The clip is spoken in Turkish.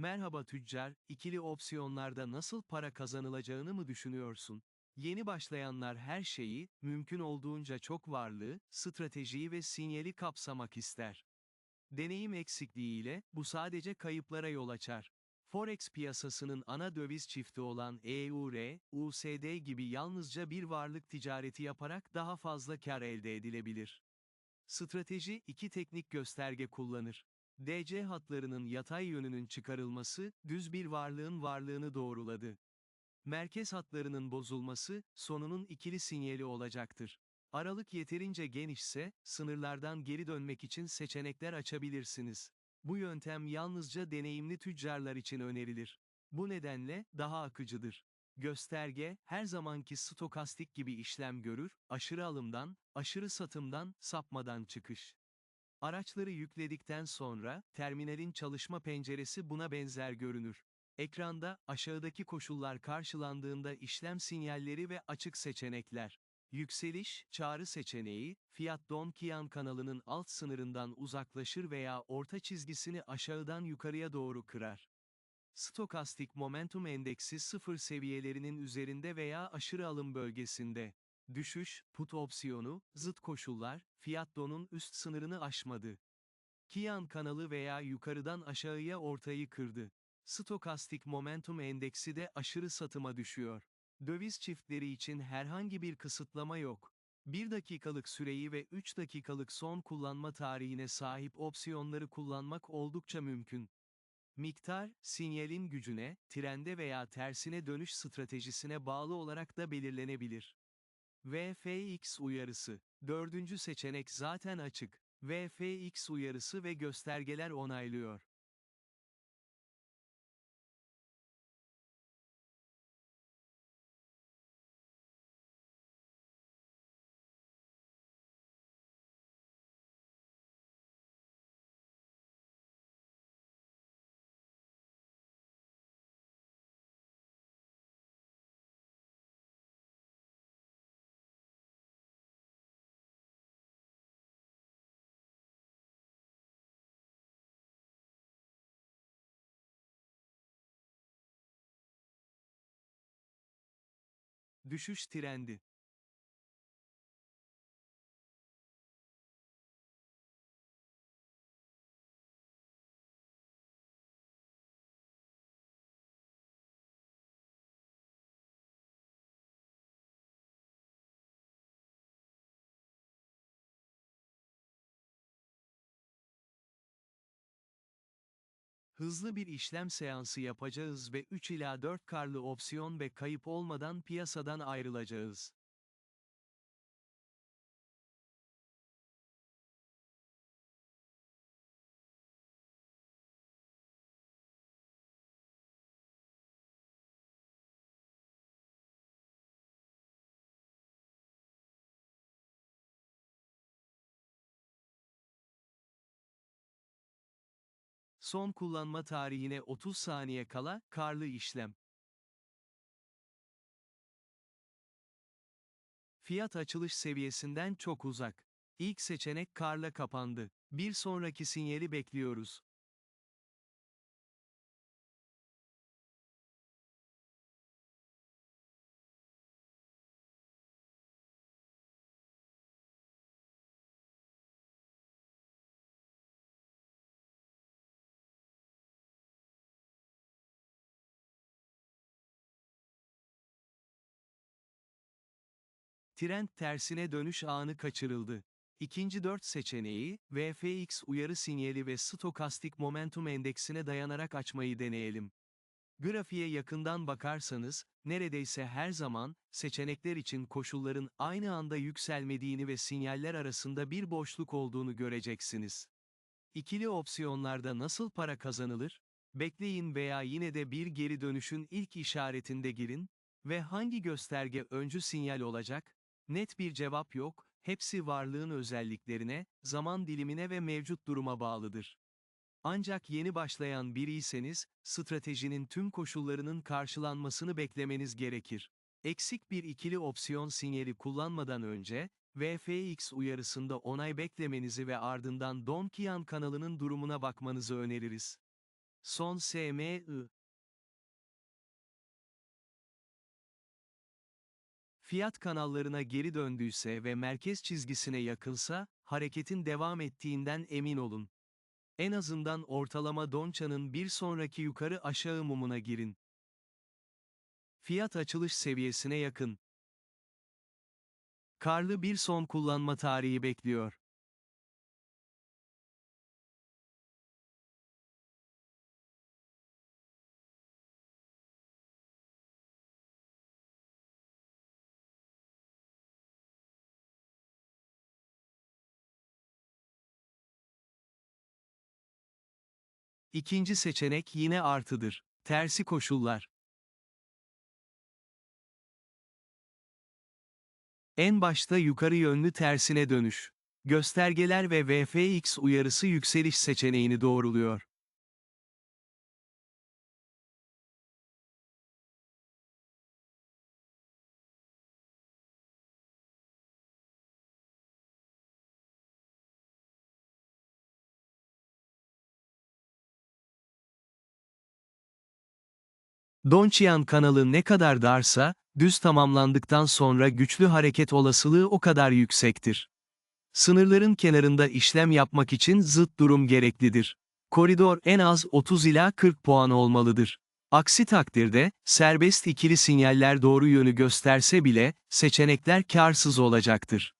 Merhaba tüccar, ikili opsiyonlarda nasıl para kazanılacağını mı düşünüyorsun? Yeni başlayanlar her şeyi, mümkün olduğunca çok varlığı, stratejiyi ve sinyali kapsamak ister. Deneyim eksikliğiyle, bu sadece kayıplara yol açar. Forex piyasasının ana döviz çifti olan EUR, USD gibi yalnızca bir varlık ticareti yaparak daha fazla kar elde edilebilir. Strateji iki teknik gösterge kullanır. DC hatlarının yatay yönünün çıkarılması, düz bir varlığın varlığını doğruladı. Merkez hatlarının bozulması, sonunun ikili sinyali olacaktır. Aralık yeterince genişse, sınırlardan geri dönmek için seçenekler açabilirsiniz. Bu yöntem yalnızca deneyimli tüccarlar için önerilir. Bu nedenle, daha akıcıdır. Gösterge, her zamanki stokastik gibi işlem görür, aşırı alımdan, aşırı satımdan, sapmadan çıkış. Araçları yükledikten sonra, terminalin çalışma penceresi buna benzer görünür. Ekranda, aşağıdaki koşullar karşılandığında işlem sinyalleri ve açık seçenekler. Yükseliş, çağrı seçeneği, fiyat Don Kian kanalının alt sınırından uzaklaşır veya orta çizgisini aşağıdan yukarıya doğru kırar. Stokastik momentum endeksi sıfır seviyelerinin üzerinde veya aşırı alım bölgesinde. Düşüş, put opsiyonu, zıt koşullar, fiyat donun üst sınırını aşmadı. Kian kanalı veya yukarıdan aşağıya ortayı kırdı. Stokastik momentum endeksi de aşırı satıma düşüyor. Döviz çiftleri için herhangi bir kısıtlama yok. 1 dakikalık süreyi ve 3 dakikalık son kullanma tarihine sahip opsiyonları kullanmak oldukça mümkün. Miktar, sinyalin gücüne, trende veya tersine dönüş stratejisine bağlı olarak da belirlenebilir. VFX uyarısı. Dördüncü seçenek zaten açık. VFX uyarısı ve göstergeler onaylıyor. Düşüş trendi. Hızlı bir işlem seansı yapacağız ve 3 ila 4 karlı opsiyon ve kayıp olmadan piyasadan ayrılacağız. Son kullanma tarihine 30 saniye kala, karlı işlem. Fiyat açılış seviyesinden çok uzak. İlk seçenek karla kapandı. Bir sonraki sinyali bekliyoruz. Trend tersine dönüş anı kaçırıldı. İkinci dört seçeneği, VFX uyarı sinyali ve stokastik momentum endeksine dayanarak açmayı deneyelim. Grafiğe yakından bakarsanız, neredeyse her zaman, seçenekler için koşulların aynı anda yükselmediğini ve sinyaller arasında bir boşluk olduğunu göreceksiniz. İkili opsiyonlarda nasıl para kazanılır? Bekleyin veya yine de bir geri dönüşün ilk işaretinde girin ve hangi gösterge öncü sinyal olacak? Net bir cevap yok, hepsi varlığın özelliklerine, zaman dilimine ve mevcut duruma bağlıdır. Ancak yeni başlayan biriyseniz, stratejinin tüm koşullarının karşılanmasını beklemeniz gerekir. Eksik bir ikili opsiyon sinyali kullanmadan önce, VFX uyarısında onay beklemenizi ve ardından Don Kian kanalının durumuna bakmanızı öneririz. Son SMI. Fiyat kanallarına geri döndüyse ve merkez çizgisine yakınsa, hareketin devam ettiğinden emin olun. En azından ortalama donçanın bir sonraki yukarı aşağı mumuna girin. Fiyat açılış seviyesine yakın. Karlı bir son kullanma tarihi bekliyor. İkinci seçenek yine artıdır. Tersi koşullar. En başta yukarı yönlü tersine dönüş. Göstergeler ve VFX uyarısı yükseliş seçeneğini doğruluyor. Donchian kanalı ne kadar darsa, düz tamamlandıktan sonra güçlü hareket olasılığı o kadar yüksektir. Sınırların kenarında işlem yapmak için zıt durum gereklidir. Koridor en az 30 ila 40 puan olmalıdır. Aksi takdirde, serbest ikili sinyaller doğru yönü gösterse bile, seçenekler karsız olacaktır.